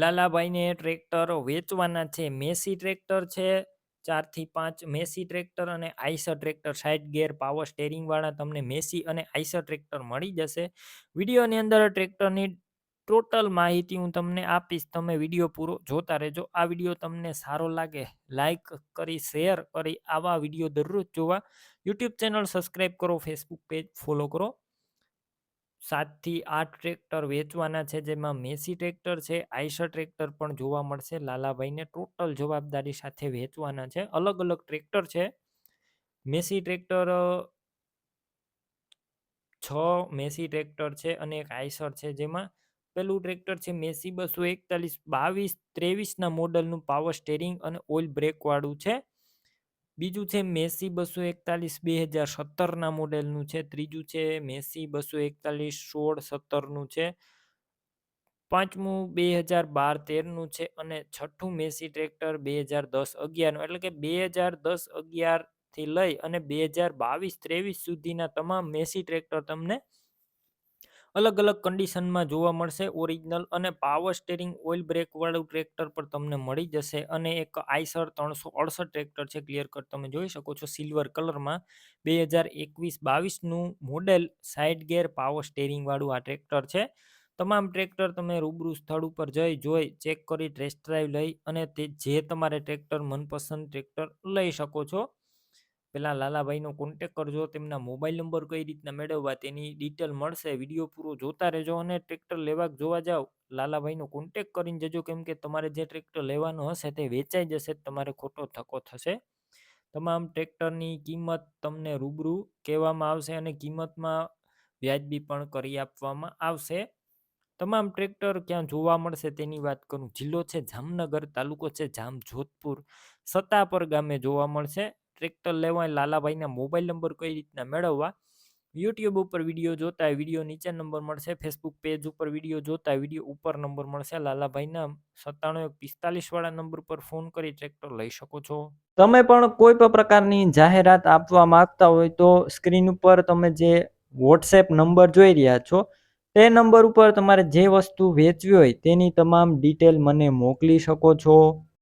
લાલાભાઈને tractor વેચવાના છે. Massey tractor છે, ચારથી પાંચ મેસી ટ્રેક્ટર અને Eicher tractor. Side gear power સ્ટેરિંગવાળા તમને મેસી અને આઈસર ટ્રેક્ટર મળી જશે. વિડીયોની અંદર ટ્રેક્ટરની ટોટલ માહિતી હું તમને આપીશ. તમે વીડિયો પૂરો જોતા રહેજો. આ વીડિયો તમને સારો લાગે લાઇક કરી, શેર કરી આવા વીડિયો દરરોજ જોવા. યુટ્યુબ ચેનલ સબસ્ક્રાઈબ કરો, ફેસબુક પેજ ફોલો કરો. સાતથી આઠ ટ્રેક્ટર વેચવાના છે, જેમાં મેસી ટ્રેક્ટર છે આઈસર ટ્રેક્ટર પણ જોવા મળશે. લાલાભાઈને ટોટલ જવાબદારી સાથે વેચવાના છે. અલગ અલગ ટ્રેક્ટર છે. મેસી ટ્રેક્ટર છ મેસી ટ્રેક્ટર છે અને એક આઈસર છે. જેમાં પેલું ટ્રેક્ટર છે મેસી બસો એકતાલીસ બાવીસ ત્રેવીસના મોડલનું પાવર સ્ટેરિંગ અને ઓઇલ બ્રેકવાળું છે. બીજું છે મેસી બસો એકતાલીસ બે હજાર સત્તરના મોડેલનું છે. ત્રીજું છે મેસી બસો એકતાલીસ સોળ સત્તરનું છે. પાંચમું બે હજાર બાર તેરનું છે અને છઠ્ઠું મેસી ટ્રેક્ટર બે હજાર દસ અગિયારનું. એટલે કે બે હજાર દસ અગિયારથી લઈ અને બે હજાર બાવીસ ત્રેવીસ સુધીના તમામ મેસી ટ્રેક્ટર તમને અલગ અલગ કન્ડિશનમાં જોવા મળશે. ઓરિજિનલ અને પાવર સ્ટેરિંગ ઓઇલ બ્રેકવાળું ટ્રેક્ટર પર તમને મળી જશે અને એક આઈસર ત્રણસો અડસઠ ટ્રેક્ટર છે ક્લિયર કટ તમે જોઈ શકો છો સિલ્વર કલરમાં બે હજાર એકવીસ બાવીસનું મોડેલ સાઇડ ગેર પાવર સ્ટેરિંગવાળું આ ટ્રેક્ટર છે. તમામ ટ્રેક્ટર તમે રૂબરૂ સ્થળ ઉપર જઈ, જોઈ ચેક કરી ટેસ્ટ ડ્રાઈવ લઈ અને તે જે તમારે ટ્રેક્ટર મનપસંદ ટ્રેક્ટર લઈ શકો છો. પેલા લાલાભાઈનો કોન્ટેક કરજો, તેમના મોબાઈલ નંબર કઈ રીતના મેળવવા, તેની ડિટેલ મળશે વીડિયો પૂરો જોતા રહેજો અને ટ્રેક્ટર લેવા જોવા જાઓ. લાલાભાઈનો કોન્ટેક કરીને જજો, કેમ કે તમારે જે ટ્રેક્ટર લેવાનું હશે તે વેચાઈ જશે, તમારે ખોટો થકો થશે. તમામ ટ્રેક્ટરની કિંમત તમને રૂબરૂ કહેવામાં આવશે અને કિંમતમાં વ્યાજબી પણ કરી આપવામાં આવશે. તમામ ટ્રેક્ટર ક્યાં જોવા મળશે તેની વાત કરું. જિલ્લો છે, જામનગર, તાલુકો છે જામ જોધપુર સત્તાપર ગામે જોવા મળશે. ટ્રેક્ટર લેવા લાલાભાઈના મોબાઈલ નંબર કઈ રીતના મેળવવા? યુટ્યુબ ઉપર વીડિયો જોતા વીડિયો નીચે નંબર મળશે. ફેસબુક પેજ ઉપર વીડિયો જોતા વીડિયો ઉપર નંબર મળશે. લાલાભાઈના સત્તાણું પિસ્તાલીસ વાળા નંબર પર ફોન કરી ટ્રેક્ટર લઈ શકો છો. તમે પણ કોઈ પણ પ્રકારની જાહેરાત આપવા માંગતા હોય તો સ્ક્રીન ઉપર તમે જે વોટ્સએપ નંબર જોઈ રહ્યા છો, તે નંબર ઉપર તમારે જે વસ્તુ વેચવી હોય તેની તમામ ડિટેલ મને મોકલી શકો છો.